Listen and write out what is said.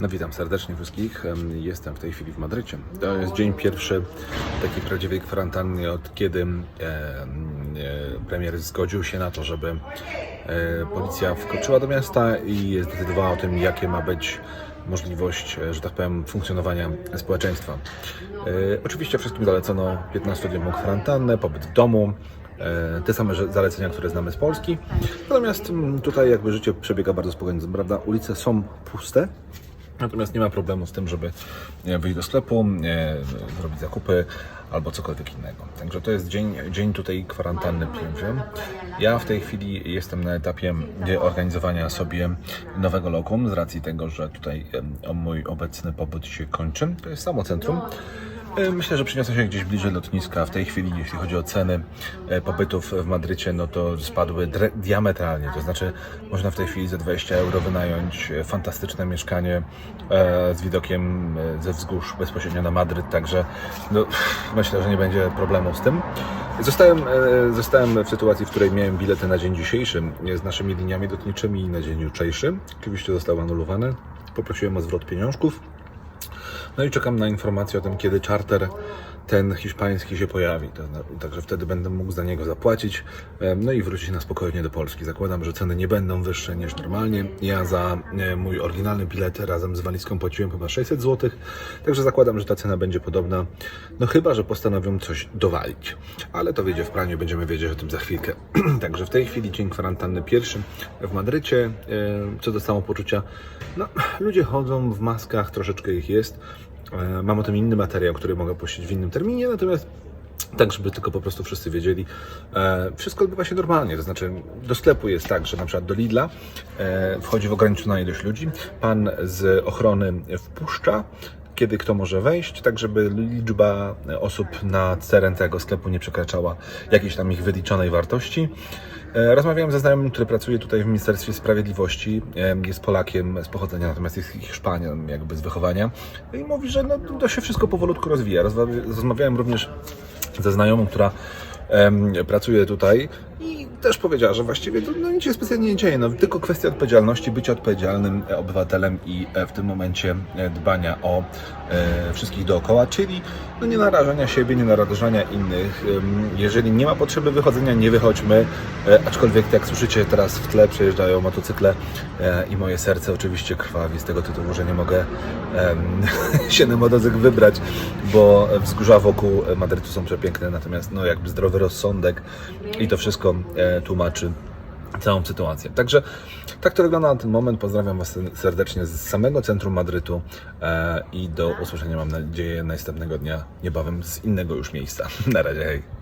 No witam serdecznie wszystkich. Em, Jestem w tej chwili w Madrycie. To jest dzień pierwszy takiej prawdziwej kwarantanny, od kiedy e, premier zgodził się na to, żeby e, policja wkroczyła do miasta i zdecydowała o tym, jakie ma być możliwość, e, że tak powiem, funkcjonowania społeczeństwa. Oczywiście wszystkim zalecono 15-dniową kwarantannę, pobyt w domu, te same zalecenia, które znamy z Polski. Natomiast mm, tutaj jakby życie przebiega bardzo spokojnie, prawda? Ulice są puste, Natomiast nie ma problemu z tym, żeby e, wyjść do sklepu, e, zrobić zakupy albo cokolwiek innego. Także to jest dzień, dzień tutaj kwarantanny pierwszy. Ja w tej chwili jestem na etapie e, organizowania sobie nowego lokum z racji tego, że tutaj mój obecny pobyt się kończy. To jest samo centrum. E, Myślę, że przeniosę się gdzieś bliżej lotniska. W tej chwili, jeśli chodzi o ceny e, pobytów w Madrycie, no to spadły diametralnie. To znaczy, można w tej chwili za 20 euro wynająć e, fantastyczne mieszkanie z widokiem ze wzgórz bezpośrednio na Madryt. Także no, myślę, że nie będzie problemu z tym. Zostałem, zostałem w sytuacji, w której miałem bilety na dzień dzisiejszy z naszymi liniami lotniczymi na dzień jutrzejszy. Oczywiście zostały anulowane. Poprosiłem o zwrot pieniążków. No i czekam na informację o tym, kiedy charter ten hiszpański się pojawi. Także wtedy będę mógł za niego zapłacić, no i wrócić na spokojnie do Polski. Zakładam, że ceny nie będą wyższe niż normalnie. Ja za e, mój oryginalny bilet razem z walizką płaciłem chyba 600 zł, także zakładam, że ta cena będzie podobna. No chyba, że postanowią coś dowalić. Ale to wiedzie w praniu, będziemy wiedzieć o tym za chwilkę. także w tej chwili dzień kwarantanny pierwszy w Madrycie. Co do samopoczucia, no ludzie chodzą w maskach, troszeczkę ich jest. E, Mam o tym inny materiał, który mogę puścić w innym terminie, natomiast tak, żeby tylko po prostu wszyscy wiedzieli, e, wszystko odbywa się normalnie. To znaczy, do sklepu jest tak, że na przykład do Lidla e, wchodzi w ograniczona ilość ludzi. Pan z ochrony wpuszcza, kiedy kto może wejść, tak żeby liczba osób na teren tego sklepu nie przekraczała jakiejś tam ich wyliczonej wartości. E, Rozmawiałem ze znajomym, który pracuje tutaj w Ministerstwie Sprawiedliwości. Jest Polakiem z pochodzenia, natomiast jest Hiszpanią jakby z wychowania. I mówi, że no, to się wszystko powolutku rozwija. Rozmawiałem również ze znajomą, która pracuje tutaj też powiedziała, że właściwie to no, nic się specjalnie nie dzieje. No, tylko kwestia odpowiedzialności, bycia odpowiedzialnym e, obywatelem i e, w tym momencie e, dbania o e, wszystkich dookoła, czyli no, nie narażania siebie, nie narażania innych. Jeżeli nie ma potrzeby wychodzenia, nie wychodźmy, e, aczkolwiek jak słyszycie teraz w tle przejeżdżają motocykle e, i moje serce oczywiście krwawi z tego tytułu, że nie mogę em, się na motocykl wybrać, bo wzgórza wokół Madrytu są przepiękne, natomiast no jakby zdrowy rozsądek i to wszystko e, tłumaczy całą sytuację. Także tak to wygląda na ten moment. Pozdrawiam Was serdecznie z samego centrum Madrytu e, i do usłyszenia mam nadzieję następnego dnia niebawem z innego już miejsca. Na razie, hej.